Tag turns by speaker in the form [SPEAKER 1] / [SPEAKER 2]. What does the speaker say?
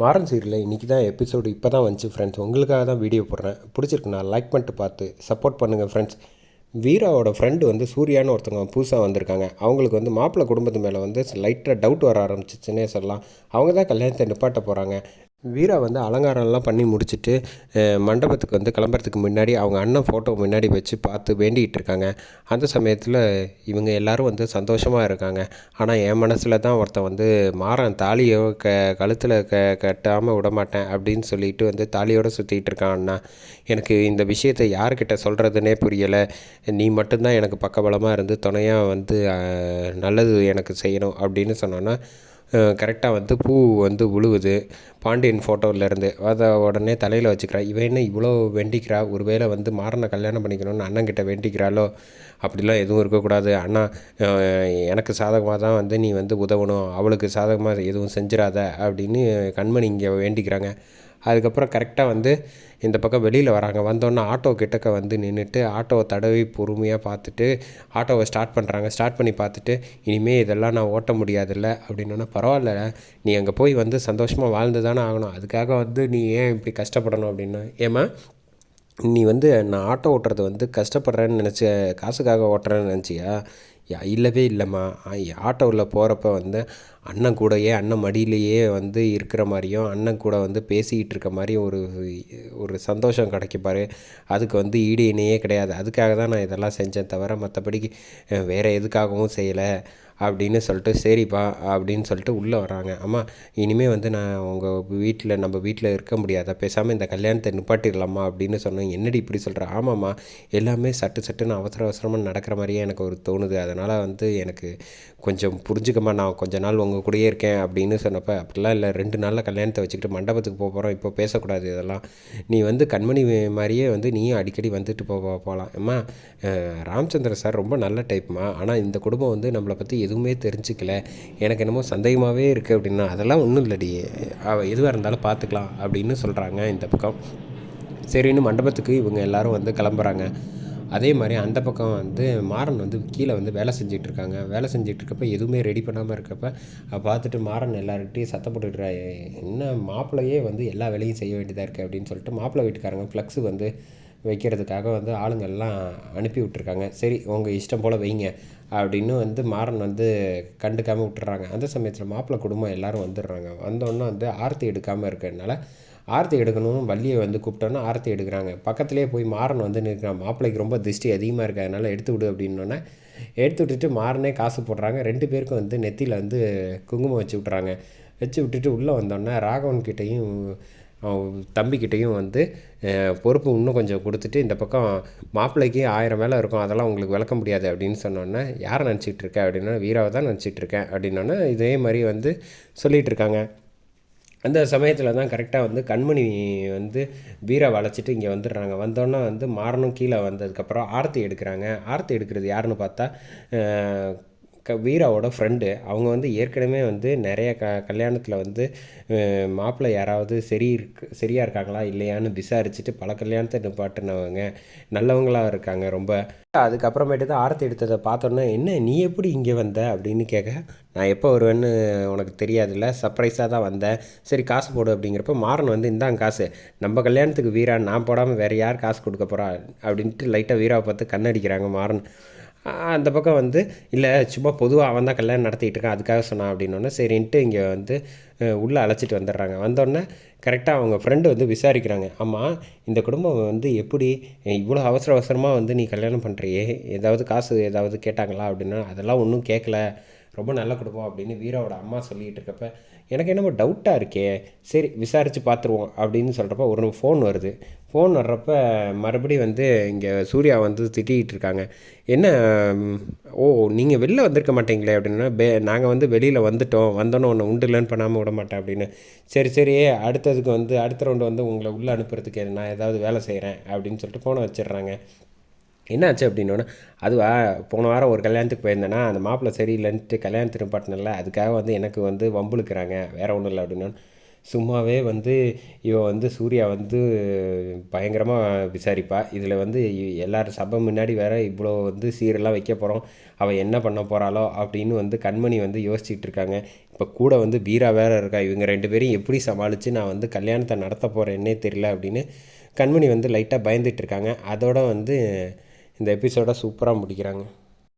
[SPEAKER 1] மாறன் சீரியலில் இன்றைக்கி தான் எபிசோடு இப்போ தான் வந்துச்சு ஃப்ரெண்ட்ஸ் உங்களுக்காக தான் வீடியோ போடுறேன். பிடிச்சிருக்குண்ணா லைக் பண்ணிட்டு பார்த்து சப்போர்ட் பண்ணுங்கள் ஃப்ரெண்ட்ஸ் வீராவோட ஃப்ரெண்டு வந்து சூர்யான்னு ஒருத்தவங்க புதுசாக வந்திருக்காங்க. அவங்களுக்கு வந்து மாப்பிள்ளை குடும்பத்து மேலே வந்து லைட்டாக டவுட் வர ஆரம்பிச்சிச்சுன்னே சொல்லலாம். அவங்க தான் கல்யாணத்தை நிப்பாட்ட போகிறாங்க வீரா வந்து அலங்காரம்லாம் பண்ணி முடிச்சுட்டு மண்டபத்துக்கு வந்து கிளம்புறதுக்கு முன்னாடி அவங்க அண்ணன் ஃபோட்டோ முன்னாடி வச்சு பார்த்து வேண்டிகிட்டு இருக்காங்க. அந்த சமயத்தில் இவங்க எல்லாரும் வந்து சந்தோஷமாக இருக்காங்க. ஆனால் என் மனசில் தான் ஒருத்தன் வந்து மாறன் தாலியோ க கழுத்தில் க கட்டாமல் விட மாட்டேன் அப்படின்னு சொல்லிட்டு வந்து தாலியோடு சுற்றிட்டு இருக்கான் அண்ணா. எனக்கு இந்த விஷயத்தை யார்கிட்ட சொல்கிறதுனே புரியலை. நீ மட்டும்தான் எனக்கு பக்கபலமாக இருந்து துணையாக வந்து நல்லது எனக்கு செய்யணும் அப்படின்னு சொன்னோன்னா கரெக்டாக வந்து பூ வந்து உழுவுது. பாண்டியன் ஃபோட்டோவிலேருந்து அதை உடனே தலையில் வச்சுக்கிறா. இவன் என்ன இவ்வளோ வேண்டிக்கிறா? ஒருவேளை வந்து மாறனை கல்யாணம் பண்ணிக்கணும்னு அண்ணன்கிட்ட வேண்டிக்கிறாளோ? அப்படிலாம் எதுவும் இருக்கக்கூடாது. அண்ணா எனக்கு சாதகமாக தான் வந்து நீ வந்து உதவணும். அவளுக்கு சாதகமாக எதுவும் செஞ்சிடாத அப்படின்னு கண்மணி இங்கே வேண்டிக்கிறாங்க. அதுக்கப்புறம் கரெக்டாக வந்து இந்த பக்கம் வெளியில் வராங்க. வந்தோன்னே ஆட்டோ கிட்டக்க வந்து நின்றுட்டு ஆட்டோவை தடவி பொறுமையாக பார்த்துட்டு ஆட்டோவை ஸ்டார்ட் பண்ணுறாங்க ஸ்டார்ட் பண்ணி பார்த்துட்டு இனிமேல் இதெல்லாம் நான் ஓட்ட முடியாதுல்ல அப்படின்னா பரவாயில்ல நீ அங்கே போய் வந்து சந்தோஷமாக வாழ்ந்து தானே ஆகணும். அதுக்காக வந்து நீ ஏன் இப்படி கஷ்டப்படணும் அப்படின்னா. ஏம்மா நீ வந்து நான் ஆட்டோ ஓட்டுறது வந்து கஷ்டப்படுறேன்னு நினச்ச காசுக்காக ஓட்டுறேன்னு நினச்சியா? இல்லவே இல்லைம்மா. ஆட்டோவில் போகிறப்ப வந்து அண்ணன் கூடயே அண்ணன் மடியிலேயே வந்து இருக்கிற மாதிரியும் அண்ணன் கூட வந்து பேசிக்கிட்டு இருக்க மாதிரியும் ஒரு ஒரு சந்தோஷம் கிடைக்கும் பாரு. அதுக்கு வந்து ஈடு இணையே கிடையாது. அதுக்காக தான் நான் இதெல்லாம் செஞ்சேன் தவிர மற்றபடி வேறு எதுக்காகவும் செய்யலை. அப்படின்னு சொல்லிட்டு சரிப்பா அப்படின்னு சொல்லிட்டு உள்ளே வராங்க அம்மா இனிமேல் வந்து நான் உங்கள் வீட்டில் நம்ம வீட்டில் இருக்க முடியாத? பேசாமல் இந்த கல்யாணத்தை நிப்பாட்டிடலாமா? அப்படின்னு சொன்னேன் என்னடி இப்படி சொல்கிற ஆமாம்மா எல்லாமே சட்டு சட்டுன்னு அவசர அவசரமாக நடக்கிற மாதிரியே எனக்கு ஒரு தோணுது. அதனால் வந்து எனக்கு கொஞ்சம் புரிஞ்சுக்கமா நான் கொஞ்ச நாள் உங்கள் கூடயே இருக்கேன் அப்படின்னு சொன்னப்போ அப்படிலாம் இல்லை. ரெண்டு நாளில் கல்யாணத்தை வச்சுக்கிட்டு மண்டபத்துக்கு போக போகிறோம் இப்போ பேசக்கூடாது இதெல்லாம். நீ வந்து கண்மணி மாதிரியே வந்து நீயும் அடிக்கடி வந்துட்டு போ போகலாம் அம்மா அஹ், ராமச்சந்திர சார் ரொம்ப நல்ல டைப்மா ஆனால் இந்த குடும்பம் வந்து நம்மளை பற்றி எதுவுமே தெரிஞ்சுக்கல. எனக்கு என்னமோ சந்தேகமாகவே இருக்குது அப்படின்னா அதெல்லாம் ஒன்றும் இல்லடி. அவள் எதுவாக இருந்தாலும் பார்த்துக்கலாம் அப்படின்னு சொல்கிறாங்க இந்த பக்கம். சரின்னு மண்டபத்துக்கு இவங்க எல்லோரும் வந்து கிளம்புறாங்க. அதே மாதிரி அந்த பக்கம் வந்து மாறன் வந்து கீழே வந்து வேலை செஞ்சுட்டு இருக்காங்க. வேலை செஞ்சுட்டு இருக்கப்ப எதுவுமே ரெடி பண்ணாமல் இருக்கப்ப பார்த்துட்டு மாறன் எல்லார்கிட்டையும் சத்தம் போட்டுக்கிறா என்ன மாப்பிள்ளையே வந்து எல்லா வேலையும் செய்ய வேண்டியதாக இருக்குது அப்படின்னு சொல்லிட்டு மாப்பிள்ளை வீட்டுக்காரங்க ஃப்ளக்ஸு வந்து வைக்கிறதுக்காக வந்து ஆளுங்கள்லாம் அனுப்பி விட்ருக்காங்க சரி உங்கள் இஷ்டம் போல் வைங்க. அப்படின்னு வந்து மாறன் வந்து கண்டுக்காமல் விட்டுறாங்க. அந்த சமயத்தில் மாப்பிள்ளை குடும்பம் எல்லாரும் வந்துடுறாங்க. வந்தோடனே வந்து ஆர்த்தி எடுக்காமல் இருக்கிறதுனால ஆர்த்தி எடுக்கணும் வள்ளியை வந்து கூப்பிட்டோன்னா ஆரத்தி எடுக்கிறாங்க. பக்கத்துலேயே போய் மாறன் வந்து நிற்கிறான். மாப்பிள்ளைக்கு ரொம்ப திருஷ்டி அதிகமாக இருக்குது அதனால் எடுத்து விடு அப்படின்னோடனே எடுத்து விட்டுட்டு மாறனே காசு போடுறாங்க. ரெண்டு பேருக்கும் வந்து நெத்தியில் வந்து குங்குமம் வச்சு விட்றாங்க வச்சு விட்டுட்டு உள்ளே வந்தோடனே ராகவன் கிட்டேயும் தம்பிக்கிட்டேயும் வந்து பொறுப்பு இன்னும் கொஞ்சம் கொடுத்துட்டு இந்த பக்கம் மாப்பிள்ளைக்கு ஆயிரம் வேலை இருக்கும் அதெல்லாம் உங்களுக்கு விளக்க முடியாது அப்படின்னு சொன்னோன்னே யாரை நினச்சிட்டு இருக்க? அப்படின்னா வீராவை தான் நினச்சிட்டு இருக்கேன். அப்படின்னோடனே இதே மாதிரி வந்து சொல்லிகிட்டு இருக்காங்க. அந்த சமயத்தில் தான் கரெக்டாக வந்து கண்மணி வந்து வீரை வளைச்சிட்டு இங்கே வந்துடுறாங்க. வந்தோன்னே வந்து மாறனும் கீழே வந்ததுக்கப்புறம் ஆர்த்தி எடுக்கிறாங்க. ஆர்த்தி எடுக்கிறது யாருன்னு பார்த்தா க வீராவோட ஃப்ரெண்டு அவங்க வந்து ஏற்கனவே வந்து நிறைய க கல்யாணத்தில் வந்து மாப்பிள்ளை யாராவது சரி இருக்கு சரியாக இருக்காங்களா இல்லையான்னு விசாரிச்சுட்டு பல கல்யாணத்தை நிப்பாட்டினவங்க. நல்லவங்களாக இருக்காங்க ரொம்ப. அதுக்கப்புறமேட்டு தான் ஆரத்தி எடுத்ததை பார்த்தோன்னே என்ன நீ எப்படி இங்கே வந்த? அப்படின்னு கேட்க நான் எப்போ வருவேன்னு உனக்கு தெரியாதுல்ல சர்ப்ரைஸாக தான் வந்தேன். சரி காசு போடு அப்படிங்கிறப்ப மாறன் வந்து இந்தாங்க காசு. நம்ம கல்யாணத்துக்கு வீரா நான் போடாமல் வேறு யார் காசு கொடுக்க போகிறா அப்படின்ட்டு லைட்டாக வீராவை பார்த்து கண்ணடிக்கிறாங்க மாறன். அந்த பக்கம் வந்து இல்லை சும்மா பொதுவாக அவன் தான் கல்யாணம் நடத்திட்டு இருக்கான் அதுக்காக சொன்னான் அப்படின்னோடனே சரின்ட்டு இங்கே வந்து உள்ளே அழைச்சிட்டு வந்துடுறாங்க. வந்தோடனே கரெக்டாக அவங்க ஃப்ரெண்டு வந்து விசாரிக்கிறாங்க. ஆமாம் இந்த குடும்பம் வந்து எப்படி இவ்வளோ அவசர அவசரமாக வந்து நீ கல்யாணம் பண்ணுறியே ஏதாவது காசு ஏதாவது கேட்டாங்களா? அப்படின்னா அதெல்லாம் ஒன்றும் கேட்கல ரொம்ப நல்ல குடும்பம் அப்படின்னு வீராவோட அம்மா சொல்லிகிட்டு இருக்கப்ப எனக்கு என்னமோ டவுட்டாக இருக்கே. சரி விசாரித்து பார்த்துருவோம் அப்படின்னு சொல்கிறப்ப ஒரு ஃபோன் வருது. ஃபோன் வர்றப்ப மறுபடியும் வந்து இங்கே சூர்யா வந்து திட்டிகிட்டு இருக்காங்க. என்ன ஓ நீங்கள் வெளில வந்திருக்க மாட்டீங்களே அப்படின்னா பே நாங்கள் வந்து வெளியில் வந்துட்டோம். வந்தோன்னே ஒன்று உண்டு லேர்ன் பண்ணாமல் விட மாட்டேன் அப்படின்னு. சரி சரி அடுத்ததுக்கு வந்து அடுத்த ரவுண்டு வந்து உங்களை உள்ளே அனுப்புறதுக்கு நான் ஏதாவது வேலை செய்கிறேன் அப்படின்னு சொல்லிட்டு ஃபோனை வச்சிடுறாங்க. என்னாச்சு அப்படின்னோடனே அதுவா போன வாரம் ஒரு கல்யாணத்துக்கு போயிருந்தேன்னா அந்த மாப்பிள்ளை சரியில்லைன்ட்டு கல்யாணத்துக்கு நிப்பாட்டினல அதுக்காக வந்து எனக்கு வந்து வம்புழுக்கிறாங்க வேறு ஒன்றும் இல்லை அப்படின்னோன்னு சும்மாவே வந்து இவ வந்து சூர்யா வந்து பயங்கரமாக விசாரிப்பா. இதில் வந்து எல்லோரும் சபை முன்னாடி வேற இவ்வளோ வந்து சீரெல்லாம் வைக்க போகிறோம் அவள் என்ன பண்ண போகிறாளோ அப்படின்னு வந்து கண்மணி வந்து யோசிச்சுட்டு இருக்காங்க. இப்போ கூட வந்து பீரா வேற இருக்கா? இவங்க ரெண்டு பேரும் எப்படி சமாளித்து நான் வந்து கல்யாணத்தை நடத்த போகிறேன்னே தெரியல அப்படின்னு கண்மணி வந்து லைட்டாக பயந்துட்டு இருக்காங்க. அதோட வந்து இந்த எபிசோட சூப்பராக முடிக்கிறாங்க.